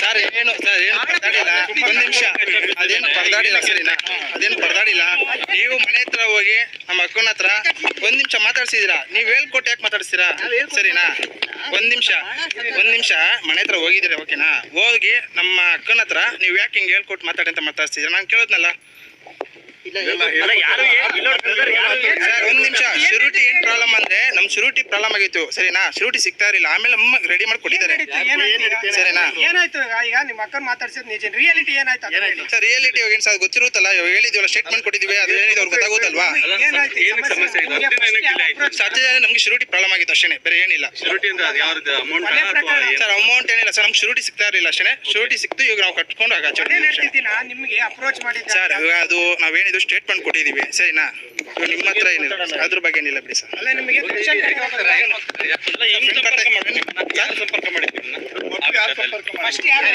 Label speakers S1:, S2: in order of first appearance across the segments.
S1: Sir ಏನು sir ಏನು ಒಂದು ನಿಮಿಷ ಅದೇನು ಪರದಾಡಿಲ್ಲ ಸರಿನಾ? ಅದೇನು ಪರದಾಡಿಲ್ಲ ನೀವು ಮನೆ ಹತ್ರ ಹೋಗಿ ನಮ್ಮ ಅಕ್ಕನ ಹತ್ರ ಒಂದ್ ನಿಮಿಷ ಮಾತಾಡ್ಸಿದೀರಾ ನೀವ್ ಹೇಳ್ಕೊಟ್ಟು ಯಾಕೆ ಮಾತಾಡ್ಸ್ತೀರಾ ಸರಿನಾ ಒಂದ್ ನಿಮಿಷ ಒಂದ್ ನಿಮಿಷ ಮನೆ ಹತ್ರ ಹೋಗಿದ್ದೀರಾ ಓಕೆನಾ ಹೋಗಿ ನಮ್ಮ ಅಕ್ಕನ ಹತ್ರ ನೀವ್ ಯಾಕೆ ಹಿಂಗ್ ಹೇಳ್ಕೊಟ್ ಮಾತಾಡಿ ಅಂತ ಮಾತಾಡ್ತೀರಾ ನಾನು ಕೇಳೋದ್ನಲ್ಲ
S2: ಇಲ್ಲ ಯಾರು
S1: ಒಂದ್ ನಿಮಿಷ. ಶುರುಟಿ ಪ್ರಾಬ್ಲಮ್ ಅಂದ್ರೆ ನಮ್ ಶುರುಟಿ ಪ್ರಾಬ್ಲಮ್ ಆಗಿತ್ತು. ಸರಿನಾ? ಶುರುಟಿ ಸಿಗ್ತಾ ಇರಲಿಲ್ಲ. ಆಮೇಲೆ ರೆಡಿ
S3: ಮಾಡ್ಕೊಟ್ಟಿದ್ದಾರೆ?
S1: ಸರಿನಾ?
S3: ಏನಾಯ್ತು? ಈಗ? ಈಗ ನಿಮ್ಮ ಅಕ್ಕನ ಮಾತಾಡ್ಸಿದ್ ನಿಜ. ರಿಯಾಲಿಟಿ ಏನಾಯ್ತು
S1: ಸರ್ ರಿಯಾಲಿಟಿ ಏನು ಸರ್ ಗೊತ್ತಿರುತ್ತಲ್ಲ? ಇವಾಗ ಹೇಳಿದೀವಲ್ಲ ಸ್ಟೇಟ್ಮೆಂಟ್ ಕೊಟ್ಟಿದ್ದೀವಿ ಅದು ಹೇಳಿದ ಅವ್ರಿಗೆ ಗೊತ್ತಾಗುತ್ತಲ್ವಾ?
S2: ಸಾಧ್ಯ ಸಮಸ್ಯೆ ಇದೆ?
S3: ನಿಮ್ಗೆ
S1: ಶುರುಟಿ ಪ್ರಾಬ್ಲಮ್ ಆಗಿತ್ತು ಅಷ್ಟೇ ಬೇರೆ ಏನಿಲ್ಲ.
S2: ಶುರುಟಿ ಅಂದ್ರೆ ಅದು ಅಮೌಂಟ್
S1: ಸರ್ ಅಮೌಂಟ್ ಏನಿಲ್ಲ. ಸರ್ ನಮ್ಗೆ ಶುರುಟಿ ಸಿಗ್ತಾ ಇರಲಿಲ್ಲ ಅಷ್ಟೇ ಶುರುಟಿ ಸಿಕ್ತು ಇವಾಗ ನಾವು ಕಟ್ಕೊಂಡು
S3: ನಿಮ್ಗೆ ಅಪ್ರೋಚ್
S1: ಸರ್ ಇವಾಗ ಅದು ನಾವೇನಿದು ಸ್ಟೇಟ್ಮೆಂಟ್ ಕೊಟ್ಟಿದ್ದೀವಿ. ಸರಿನಾ? ಇವಾಗ ನಿಮ್ಮ ಹತ್ರ ಏನಿಲ್ಲ. ಅದ್ರ ಬಗ್ಗೆ ಏನಿಲ್ಲ ಬಿಡಿ ಸರ್.
S3: ಅಲ್ಲ ನಿಮಗೆ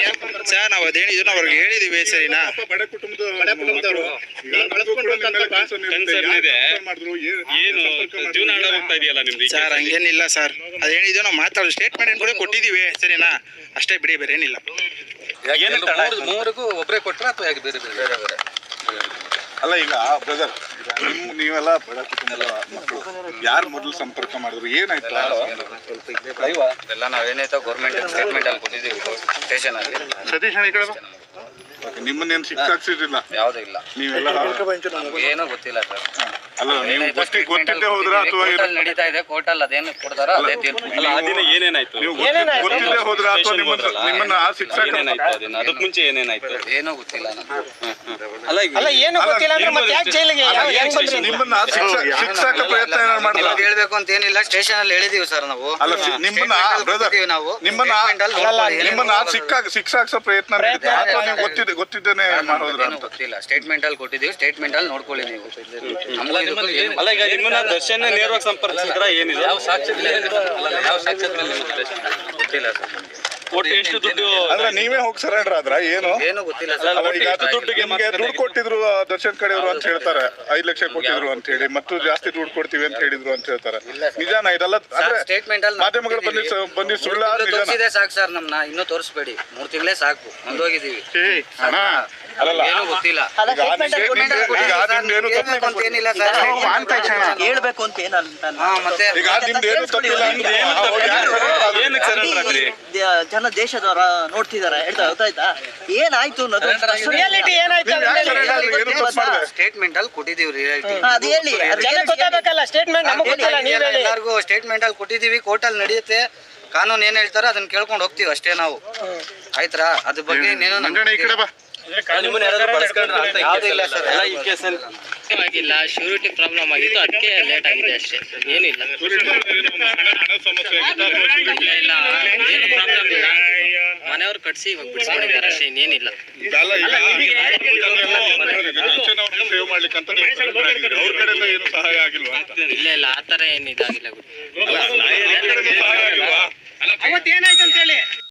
S2: ಸಂಪರ್ಕ
S1: ಸರ್ ನಾವು ಅದೇನಿದ್ರು ನಾವು ಅವ್ರಿಗೆ ಹೇಳಿದ್ದೀವಿ ಸರಿನಾ?
S4: ಬಡ ಕುಟುಂಬದ ಬಡ ಕುಟುಂಬದವರು? ಏನ್-
S2: ಜೀವನ ಹೋಗ್ತಾ ಇದೆಯಲ್ಲ ನಿಮ್ದು
S1: ಸರ್
S2: ಕೇಸಲ್ಲಿ.
S1: ಹಂಗೇನಿಲ್ಲ ಸರ್. ಅದೇನಿದೆಯೋ ನಾವು ಮಾತಾಡೋ ಸ್ಟೇಟ್ಮೆಂಟ್ ಕೂಡ ಕೊಟ್ಟಿದ್ದೀವಿ ಸರಿನಾ? ಅಷ್ಟೇ ಬಿಡಿ ಬೇರೆ ಏನಿಲ್ಲ.
S5: ಮೂರಿಗೂ ಒಬ್ಬರೇ ಕೊಟ್ರ ಅಥವಾ ಬೇರೆ ಬೇರೆ ಬೇರೆ? ಬೇರೆ
S4: ಅಲ್ಲ ಈಗ ಬ್ರದರ್ ನೀವೆಲ್ಲ ಬಡ ಕುಟುಂಬದ ಮಕ್ಕಳು. ಯಾರು ಮೊದಲು ಸಂಪರ್ಕ ಮಾಡಿದ್ರು? ಏನಾಯ್ತು?
S5: ಎಲ್ಲ ನಾವೇನೈತೋ ಗೌರ್ಮೆಂಟ್ ಸ್ಟೇಟ್ಮೆಂಟ್ ಅಲ್ಲಿ ಕೊಟ್ಟಿದ್ದೀವಿ ಸ್ಟೇಷನ್ ಅಲ್ಲಿ.
S4: ಸತೀಶ್ ಅಣ್ಣ ಈ ಕಡೆ ಬಾ. ಓಕೆ, ನಿಮ್ಮನ್ನೇನು ಶಿಕ್ಷಾಕ್ಸಿರ್ಲಿಲ್ಲ
S5: ಯಾವ್ದು ಇಲ್ಲ.
S4: ನೀವೆಲ್ಲ
S5: ಏನೂ ಗೊತ್ತಿಲ್ಲ ಸರ್.
S4: ಅಲ್ಲ ನೀವು ಗೊತ್ತಿ ಗೊತ್ತಿದ್ದೇ ಹೋದ್ರ ಅಥವಾ ಏನು-
S5: ಕೋರ್ಟಲ್ಲಿ ನಡೀತಾ ಇದೆ ಕೋರ್ಟಲ್ಲಿ ಅದೇನು ಕೊಡ್ತಾರ ಅದೇ ತೀರ್ಪು
S2: ಅಲ್ಲ ಆ ದಿನ ಏನೇನಾಯ್ತು
S4: ನೀವು ಗೊತ್ತಿ- ಗೊತ್ತಿದ್ದೇ ಹೋದ್ರ ಅಥವಾ
S2: ಸ್ಟೇಷನ್
S4: ನಿಮ್ಮನ್ನ
S2: ಹೋದ್ರಲ್ಲ?
S4: ನಿಮ್ಮನ್ನ ಆ ಶಿಕ್ಷಕ
S2: ಏನೇನಾಯ್ತು ಅದನ್ನ ಅದಕ್ಕೆ ಮುಂಚೆ ಏನೇನಾಯ್ತು
S5: ಏನೂ ಗೊತ್ತಿಲ್ಲ ನನಗೆ
S2: ಅಲ್ಲ ಈಗ
S3: ಅಲ್ಲ ಏನು ಗೊತ್ತಿಲ್ಲ ಅಂದ್ರೆ ಮತ್ತೆ ಯಾಕೆ ಜೈಲಿಗೆ ಯಾವ- ಹೆಂಗ್ ಬಂದ್ರಿ ನೀವು?
S4: ನಿಮ್ಮನ್ನ ಆ ಶಿಕ್ಷ- ಶಿಕ್ಷಕ ಪ್ರಯತ್ನ ಏನಾದ್ರು ಮಾಡಿಲ್ಲ
S5: ನಿಮಗೆ ಹೇಳ್ಬೇಕು ಅಂತ ಏನಿಲ್ಲ ಸ್ಟೇಷನ್ ಅಲ್ಲಿ ಹೇಳಿದೀವಿ ಸರ್ ನಾವು
S4: ಅಲ್ಲ ನಿಮ್ಮನ್ನ
S5: Statement ಅಲ್ಲಿ
S4: ಬ್ರದರ್
S5: ಕೊಟ್ಟಿದ್ದೀವಿ ನಾವು
S4: ನಿಮ್ಮನ್ನ
S5: Statement ಅಲ್ಲಿ ನೋಡ್ಕೊಳ್ಳಿ,
S4: ನಿಮ್ಮನ್ನ
S5: ನೋಡೋದು.
S4: ಶಿಕ್ಷಾ ಶಿಕ್ಷಾಕ್ಸ ಪ್ರಯತ್ನ ನಡೀತಾ ಅಥವಾ ನೀವು ಗೊತ್ತಿದ್ದೆ ಗೊತ್ತಿದ್ದೇನೆ ಮಾಡೋದ್ರ
S5: ಏನೂ
S4: ಅಂತ
S5: ಗೊತ್ತಿಲ್ಲ ಸ್ಟೇಟ್ಮೆಂಟ್ ಅಲ್ಲಿ ಕೊಟ್ಟಿದ್ದೀವಿ ಸ್ಟೇಟ್ಮೆಂಟ್ ಅಲ್ಲಿ ನೋಡ್ಕೊಳ್ಳಿ ನೀವು ನಮ್ಗೆ
S2: ಅಲ್ಲ ಈಗ ನಿಮ್ಮನ್ನ ದರ್ಶನ ನೇರವಾಗಿ ಸಂಪರ್ಕಿಸಿದ್ರ ಏನಿದೆ? ಯಾವ ಸಾಕ್ಷ್ಯದ ಯಾವ ಸಾಕ್ಷ್ಯದ ಮೇಲೆ
S5: ಗೊತ್ತಿಲ್ಲ ಸರ್.
S2: ಒಟ್ಟು ಎಷ್ಟು ದುಡ್ಡು
S4: ಅಂದ್ರೆ ನೀವೇ ಹೋಗಿ ಸರೆಂಡರ್ ಆದ್ರ? ಏನು?
S5: ಏನು ಗೊತ್ತಿಲ್ಲ ಸರ್.
S4: ಈಗ ಅದು ದುಡ್ಡಿಗೆ ನಿಮ್ಗೆ ದುಡ್ಡು ಕೊಟ್ಟಿದ್ರು ಆ ದರ್ಶನ್ ಕಡೆಯವರು ಅಂತ ಹೇಳ್ತಾರೆ. ಐದು ಲಕ್ಷ ಕೊಟ್ಟಿದ್ರು ಅಂತ ಹೇಳಿ ಮತ್ತು ಜಾಸ್ತಿ ದುಡ್ಡು ಕೊಡ್ತೀವಿ ಅಂತ ಹೇಳಿದ್ರು ಅಂತ ಹೇಳ್ತಾರೆ. ನಿಜಾನ ಇದೆಲ್ಲ? ಅಂದ್ರೆ
S5: ಸ್ಟೇಟ್ಮೆಂಟ್ ಅಲ್ಲಿ
S4: ಮಾಧ್ಯಮಗಳು ಬಂದಿ ಬಂದಿ ಸುಳ್ಳು
S5: ತೋರಿಸಿದೆ ಸಾಕು ಸರ್ ನಮ್ನ. ಇನ್ನೂ ತೋರಿಸ್ಬೇಡಿ. ಮೂರ್ ತಿಂಗಳೇ ಸಾಕು. ಮುಂದೋಗಿದೀವಿ
S4: ಏ,
S5: ಹೇಳ್ಬೇಕು ಅಂತ
S6: ಜನ ದೇಶದವರ ನೋಡ್ತಿದಾರೆ ಹೇಳ್ತಾ ಗೊತ್ತಾಯ್ತಾ ಏನಾಯ್ತು?
S5: ಸ್ಟೇಟ್ಮೆಂಟ್ ಅಲ್ಲಿ ಕೊಟ್ಟಿದೀವಿ ಎಲ್ಲಾರ್ಗೂ
S6: ಹಾ, ಅದು ಹೇಳಿ.
S3: ಜನ ಗೊತ್ತಾಗಬೇಕಲ್ಲ. ಸ್ಟೇಟ್ಮೆಂಟ್ ನಮಗೆ ಗೊತ್ತಿಲ್ಲ ನೀವ್ ಹೇಳಿ.
S5: ಎಲ್ಲರಿಗೂ ಸ್ಟೇಟ್ಮೆಂಟ್ ಅಲ್ಲಿ ಕೊಟ್ಟಿದೀವಿ ಕೋರ್ಟ್ ಅಲ್ಲಿ ನಡೆಯುತ್ತೆ. ಕಾನೂನು ಏನ್ ಹೇಳ್ತಾರೋ ಅದನ್ನ ಕೇಳ್ಕೊಂಡು ಹೋಗ್ತೀವಿ ಅಷ್ಟೇ ನಾವು. ಆಯ್ತಾ ಅದ್ರ ಬಗ್ಗೆ ಇನ್ನೇನು
S7: ಆಗಿಲ್ಲ ಶ್ಯೂರಿಟಿ ಪ್ರಾಬ್ಲಮ್ ಆಗಿತ್ತು ಅದಕ್ಕೆ ಲೇಟ್ ಆಗಿದೆ ಅಷ್ಟೇ. ಏನಿಲ್ಲ. ಇಲ್ಲ ಏನು ಪ್ರಾಬ್ಲಮ್ ಇಲ್ಲ ಮನೆಯವ್ರು ಕಟ್ಸಿ ಇವಾಗ ಬಿಡಿಸ್ಕೊಂಡಿದ್ದಾರೆ ಅಷ್ಟೇ ಇನ್ನೇನಿಲ್ಲ.
S4: ಸೇವ್ ಮಾಡ್ಲಿಕ್ಕೆ ಅಂತ. ಅವ್ರ ಕಡೆಯಿಂದ ಏನು ಸಹಾಯ ಆಗಿಲ್ವಾ
S7: ಇಲ್ಲ ಇಲ್ಲ ಆ ಥರ ಏನು